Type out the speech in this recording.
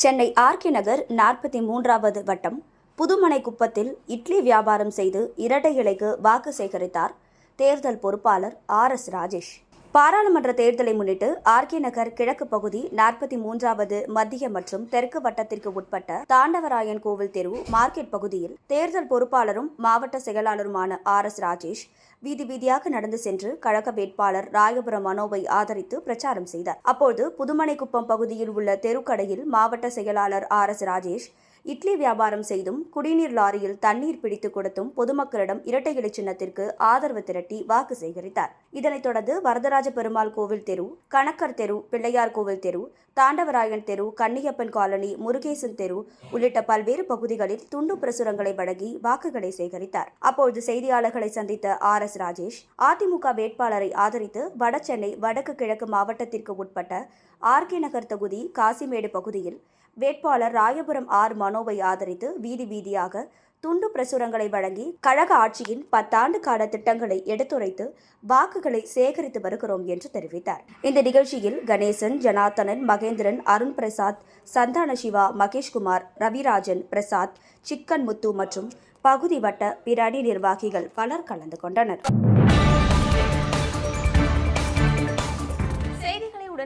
Chennai RK நகர் நாற்பத்தி மூன்றாவது வட்டம் புதுமனை குப்பத்தில் இட்லி வியாபாரம் செய்து இரட்டை இலைக்கு வாக்கு சேகரித்தார் தேர்தல் பொறுப்பாளர் ஆர் எஸ் ராஜேஷ். பாராளுமன்ற தேர்தலை முன்னிட்டு ஆர்கே நகர் கிழக்கு பகுதி நாற்பத்தி மூன்றாவது மத்திய மற்றும் தெற்கு வட்டத்திற்கு உட்பட்ட தாண்டவராயன் கோவில் தெரு மார்க்கெட் பகுதியில் தேர்தல் பொறுப்பாளரும் மாவட்ட செயலாளருமான ஆர் எஸ் ராஜேஷ் வீதி வீதியாக நடந்து சென்று கழக வேட்பாளர் ராயபுரம் மனோவை ஆதரித்து பிரச்சாரம் செய்தார். அப்போது புதுமனைக்குப்பம் பகுதியில் உள்ள தெருக்கடையில் மாவட்ட செயலாளர் ஆர் எஸ் ராஜேஷ் இட்லி வியாபாரம் செய்தும் குடிநீர் லாரியில் தண்ணீர் பிடித்து கொடுத்தும் பொதுமக்களிடம் இரட்டை இலை சின்னத்திற்கு ஆதரவு திரட்டி வாக்கு சேகரித்தார். இதனைத் தொடர்ந்து வரதராஜ பெருமாள் கோவில் தெரு கணக்கர் தெரு பிள்ளையார் கோவில் தெரு தாண்டவராயன் தெரு கன்னியப்பன் காலனி முருகேசன் தெரு உள்ளிட்ட பல்வேறு பகுதிகளில் துண்டு பிரசுரங்களை வழங்கி வாக்குகளை சேகரித்தார். அப்பொழுது செய்தியாளர்களை சந்தித்த ஆர். எஸ். ராஜேஷ் அதிமுக வேட்பாளரை ஆதரித்து வடசென்னை வடக்கு கிழக்கு மாவட்டத்திற்கு உட்பட்ட ஆர்கே நகர் தொகுதி காசிமேடு பகுதியில் வேட்பாளர் ராயபுரம் ஆர் மனோவை ஆதரித்து வீதி வீதியாக துண்டு பிரசுரங்களை வழங்கி கழக ஆட்சியின் பத்தாண்டு கால திட்டங்களை எடுத்துரைத்து வாக்குகளை சேகரித்து வருகிறோம் என்று தெரிவித்தார். இந்த நிகழ்ச்சியில் கணேசன் ஜனார்த்தனன் மகேந்திரன் அருண் பிரசாத் சந்தான சிவா மகேஷ்குமார் ரவிராஜன் பிரசாத் சிக்கன் முத்து மற்றும் பகுதி வட்ட பிராணி நிர்வாகிகள் பலர் கலந்து கொண்டனர்.